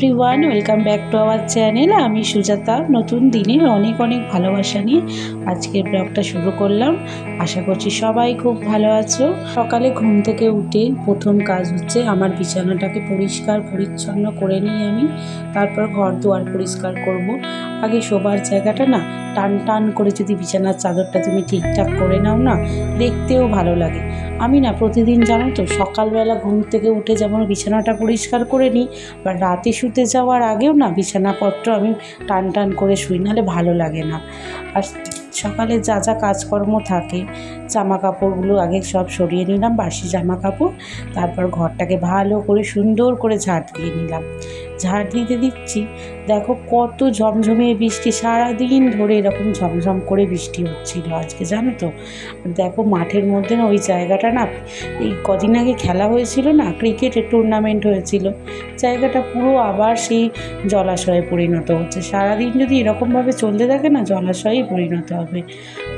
Everyone welcome back to our channel আমি সুজাতা। নতুন দিনের অনেক অনেক ভালোবাসা নিয়ে আজকের ব্লগটা শুরু করলাম। আশা করছি সবাই খুব ভালো আছো। সকালে ঘুম থেকে উঠে প্রথম কাজ হচ্ছে আমার বিছানাটাকে পরিষ্কার, পরিচ্ছন্ন করে নিই আমি। তারপর ঘর দুয়ার পরিষ্কার করব। আগে শোবার জায়গাটা না টান টান করে যদি বিছানার চাদরটা তুমি ঠিকঠাক করে নাও না, দেখতেও ভালো লাগে। আমি না প্রতিদিন জানো তো, সকালবেলা ঘুম থেকে উঠে যেমন বিছানাটা পরিষ্কার করে নিই, বা রাতে শুতে যাওয়ার আগেও না বিছানাপত্র আমি টান টান করে শুই, নাহলে ভালো লাগে না। আর সকালে যা যা কাজকর্ম থাকে জামা কাপড়গুলো আগে সব সরিয়ে নিলাম, বাসি জামা কাপড় তারপর ঘরটাকে ভালো করে সুন্দর করে ঝাঁট দিয়ে নিলাম। ঝাঁট দিতে দিচ্ছি। দেখো কত ঝমঝমিয়ে বৃষ্টি, সারাদিন ধরে এরকম ঝমঝম করে বৃষ্টি হচ্ছিল আজকে, জানো তো? দেখো মাঠের মধ্যে না ওই জায়গাটা না, এই কদিন আগে খেলা হয়েছিল না, ক্রিকেটের টুর্নামেন্ট হয়েছিল। জায়গাটা পুরো আবার সেই জলাশয়ে পরিণত হচ্ছে। সারাদিন যদি এরকমভাবে চলতে থাকে না, জলাশয়েই পরিণত হবে।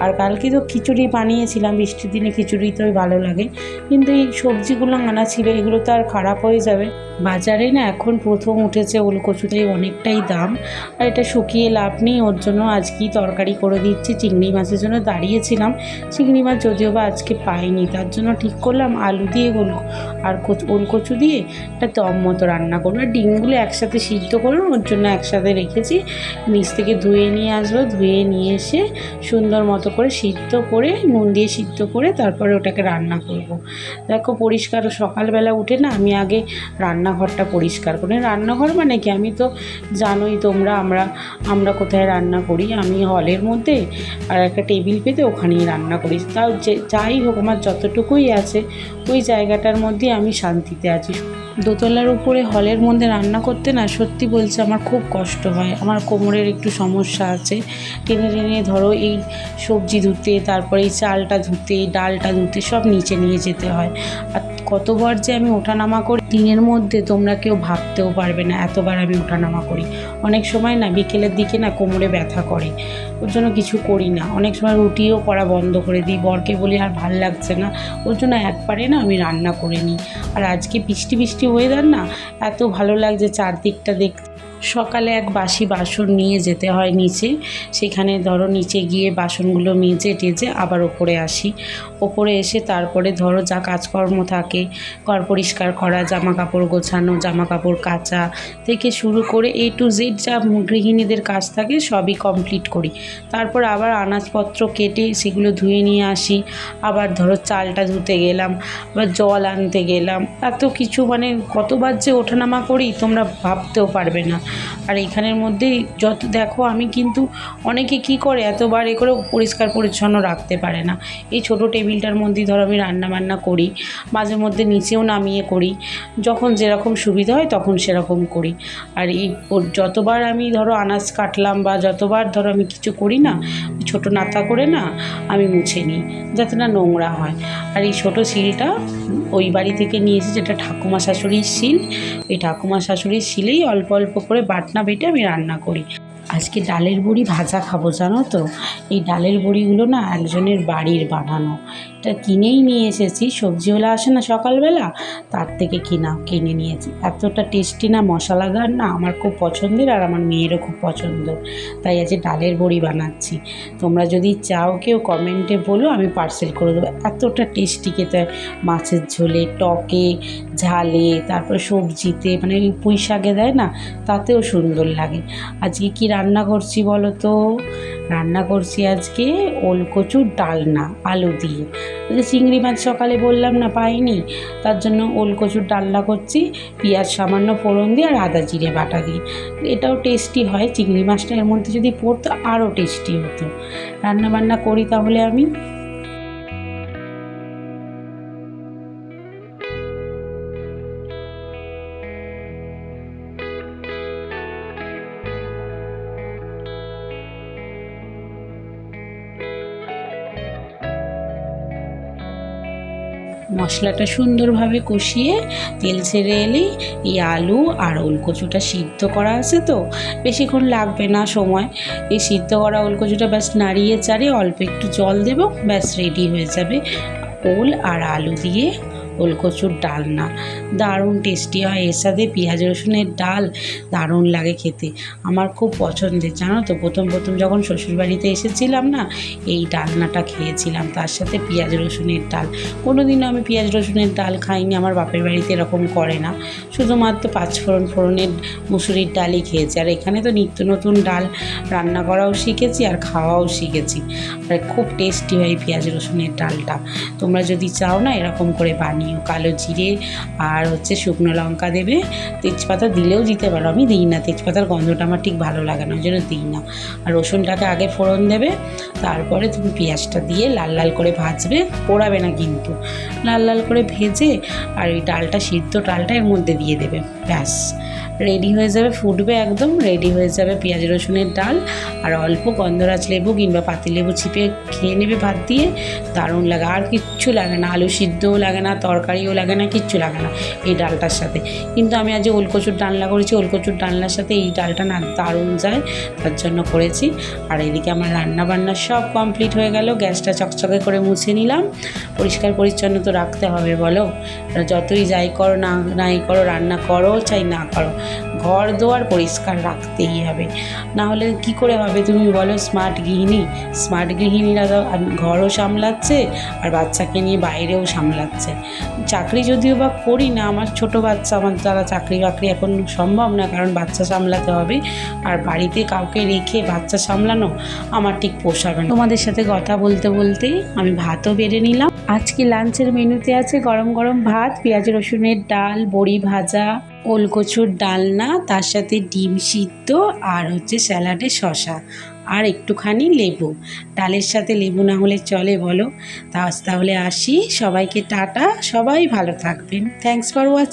আর কালকে তো খিচুড়ি বানিয়েছিলাম, বৃষ্টির দিনে খিচুড়ি তো ভালো লাগে। কিন্তু এই সবজিগুলো আনা ছিল, এগুলো তো আর খারাপ হয়ে যাবে। বাজারে না এখন প্রথম উঠেছে ওলকচুটাই অনেকটাই দাম, আর এটা শুকিয়ে লাভ নেই, ওর জন্য আজকেই তরকারি করে দিচ্ছি। চিংড়ি মাছের জন্য দাঁড়িয়েছিলাম, চিংড়ি মাছ যদিও বা আজকে পাইনি, তার জন্য ঠিক করলাম আলু দিয়ে ওল আর কচু, ওলকচু দিয়ে একটা দম মতো রান্না করব। আর ডিমগুলো একসাথে সিদ্ধ করলাম, ওর জন্য একসাথে রেখেছি। নিচ থেকে ধুয়ে নিয়ে আসব, ধুয়ে নিয়ে এসে সুন্দর মতো করে সিদ্ধ করে, নুন দিয়ে সিদ্ধ করে তারপরে ওটাকে রান্না করব। দেখো পরিষ্কার, সকালবেলা উঠে না আমি আগে রান্নাঘরটা পরিষ্কার করি। রান্নাঘর মানে কি? আমি তো জানোই তোমরা, আমরা আমরা কোথায় রান্না করি। আমি হলের মধ্যে আর একটা টেবিল পেতে ওখানেই রান্না করি। তাও যাই হোক, আমার যতটুকুই আছে, ওই জায়গাটার মধ্যে আমি শান্তিতে আছি। দোতলার উপরে হলের মধ্যে রান্না করতে না সত্যি বলছে আমার খুব কষ্ট হয়। আমার কোমরের একটু সমস্যা আছে। টেনে টেনে ধরো এই সবজি ধুতে, তারপরে এই চালটা ধুতে, ডালটা ধুতে সব নিচে নিয়ে যেতে হয়। আর কতবার যে আমি ওঠানামা করি, দিনের মধ্যে তোমরা কেউ ভাবতেও পারবে না, এতবার আমি ওঠানামা করি। অনেক সময় না বিকেলের দিকে না কোমরে ব্যথা করে, ওর জন্য কিছু করি না। অনেক সময় রুটিও করা বন্ধ করে দিই, বরকে বলি, আর ভালো লাগছে না। ওর জন্য একবারে না আমি রান্না করে নিই। আর আজকে বৃষ্টি বৃষ্টি ওয়েদার না এত ভালো লাগছে চারদিকটা দেখতে। সকালে এক বাসি বাসন নিয়ে যেতে হয় নিচে। সেখানে ধরো নিচে গিয়ে বাসনগুলো মেজে টেজে আবার ওপরে আসি। ওপরে এসে তারপরে ধরো যা কাজকর্ম থাকে, ঘর পরিষ্কার করা জামা কাপড় গোছানো জামা কাপড় কাচা থেকে শুরু করে এ টু জেড যা গৃহিণীদের কাজ থাকে সবই কমপ্লিট করি। তারপর আবার আনাজপত্র কেটে সেগুলো ধুয়ে নিয়ে আসি। আবার ধরো চালটা ধুতে গেলাম, আবার জল আনতে গেলাম। এত কিছু মানে কতবার যে ওঠানামা করি তোমরা ভাবতেও পারবে না। আর এখানের মধ্যেই যত, দেখো আমি কিন্তু অনেকে কি করে এতবার এ করে পরিষ্কার পরিচ্ছন্ন রাখতে পারে না। এই ছোটো টেবিলটার মধ্যেই ধরো আমি রান্না বান্না করি, মাঝে মধ্যে নিচেও নামিয়ে করি, যখন যেরকম সুবিধা হয় তখন সেরকম করি। আর এই যতবার আমি ধরো আনাজ কাটলাম বা যতবার ধরো আমি কিছু করি না, ছোটো নাতা করে না আমি মুছে নিই, যাতে না নোংরা হয়। আর এই ছোটো শিলটা ওই বাড়ি থেকে নিয়ে এসে যেটা ঠাকুমা শাশুড়ির শিল ওই ঠাকুমা শাশুড়ির শিলেই অল্প অল্প করে বাটনা বেটে আমি রান্না করি। আজকে ডালের বড়ি ভাজা খাব, জানো তো? এই ডালের বড়িগুলো না একজনের বাড়ির বানানো। এটা কিনেই নিয়ে এসেছি। সবজিওয়ালা আসে না সকালবেলা, তার থেকে কিনা, কিনে নিয়েছি। এতটা টেস্টি না, মশলাদার না, আমার খুব পছন্দের আর আমার মেয়েরও খুব পছন্দ। তাই আজকে ডালের বড়ি বানাচ্ছি। তোমরা যদি চাও কেউ কমেন্টে বলো, আমি পার্সেল করে দেবো। এতটা টেস্টি খেতে মাছের ঝোলে, টকে, ঝালে, তারপর সবজিতে মানে পুঁই শাকে দেয় না, তাতেও সুন্দর লাগে। আজকে কি রান্না করছি বলো তো? রান্না করছি আজকে ওল কচুর ডালনা আলু দিয়ে। চিংড়ি মাছ সকালে বললাম না পাইনি, তার জন্য ওল কচুর ডালনা করছি, পেঁয়াজ সামান্য ফোড়ন দিয়ে আর আদা জিরে বাটা দিই এটাও টেস্টি হয়, চিংড়ি মাছটা এর মধ্যে যদি পড়তো আরও টেস্টি হতো। রান্নাবান্না করি তাহলে আমি? মশলাটা সুন্দরভাবে কষিয়ে তেল ছেড়ে এলেই এই আলু আর ওলকচুটা সিদ্ধ করা আছে তো। বেশিক্ষণ লাগবে না সময়। এই সিদ্ধ করা ওলকচুটা ব্যাস নাড়িয়ে চাড়িয়ে অল্প একটু জল দেবো, ব্যাস রেডি হয়ে যাবে। ওল আর আলু দিয়ে ওলকচুর ডালনা। দারুণ টেস্টি হয়। এর সাথে পেঁয়াজ রসুনের ডাল দারুণ লাগে খেতে। আমার খুব পছন্দের, জানো তো? প্রথম প্রথম যখন শ্বশুরবাড়িতে এসেছিলাম না, এই ডালনাটা খেয়েছিলাম। তার সাথে পেঁয়াজ রসুনের ডাল। কোনো দিনও আমি পেঁয়াজ রসুনের ডাল খাইনি, আমার বাপের বাড়িতে এরকম করে না। শুধুমাত্র পাঁচফোড়ন ফোড়নের মুসুরির ডালই খেয়েছি। আর এখানে তো নিত্য নতুন ডাল রান্না করাও শিখেছি আর খাওয়াও শিখেছি। আর খুব টেস্টি হয় পেঁয়াজ রসুনের ডালটা। তোমরা যদি চাও না এরকম করে বানিও। কালো জিরে আর হচ্ছে শুকনো লঙ্কা দেবে। তেজপাতা দিলেও দিতে পারো। আমি দিই না। তেজপাতার গন্ধটা আমার ঠিক ভালো লাগে না, ওই জন্য দিই না। আর রসুনটাকে আগে ফোড়ন দেবে, তারপরে তুমি পেঁয়াজটা দিয়ে লাল লাল করে ভাজবে। পোড়াবে না কিন্তু। লাল লাল করে ভেজে আর ওই ডালটা, সিদ্ধ ডালটা এর মধ্যে দিয়ে দেবে। ব্যাস রেডি হয়ে যাবে, ফুটবে একদম রেডি হয়ে যাবে পেঁয়াজ, রসুনের ডাল। আর অল্প গন্ধরাজ লেবু কিংবা পাতিলেবু চিপে খেয়ে নেবে ভাত দিয়ে। দারুণ লাগে, আর কিচ্ছু লাগে না। আলু সিদ্ধও লাগে না, তরকারিও লাগে না, কিচ্ছু লাগে না এই ডালটার সাথে। কিন্তু আমি আজ ওলকচুর ডালনা করেছি, ওলকচুর ডালনার সাথে এই ডালটা না দারুণ যায়, তার জন্য করেছি। আর এদিকে আমার রান্না বান্না সব কমপ্লিট হয়ে গেল, গ্যাসটা চকচকে করে মুছে নিলাম। পরিষ্কার পরিচ্ছন্ন তো রাখতে হবে, বলো। যতই যাই করো না, নাই করো, রান্না করো। চাই না করো ঘর দোয়ার পরিষ্কার রাখতেই হবে। না হলে কি করে হবে তুমি বলো স্মার্ট গৃহিণী? স্মার্ট গৃহিণীরা ঘরও সামলাচ্ছে আর বাচ্চাকে নিয়ে বাইরেও সামলাচ্ছে। চাকরি যদিও বা করি না, আমার ছোট বাচ্চা, আমার দ্বারা চাকরি বাকরি এখন সম্ভব না, কারণ বাচ্চা সামলাতে হবে। আর বাড়িতে কাউকে রেখে বাচ্চা সামলানো আমার ঠিক পোষাবে না। তোমাদের সাথে কথা বলতে বলতে আমি ভাতও বেড়ে নিলাম। আজকে লাঞ্চের মেনুতে আছে গরম গরম ভাত, পেঁয়াজ রসুনের ডাল, বড়ি ভাজা, ওলকচুর ডালনা তার সাথে ডিম সিদ্ধ আর হচ্ছে স্যালাডে শশা আর একটুখানি লেবু। ডালের সাথে লেবু না হলে চলে বলো। তাহলে আসি। সবাইকে টাটা। সবাই ভালো থাকবেন। Thanks for watching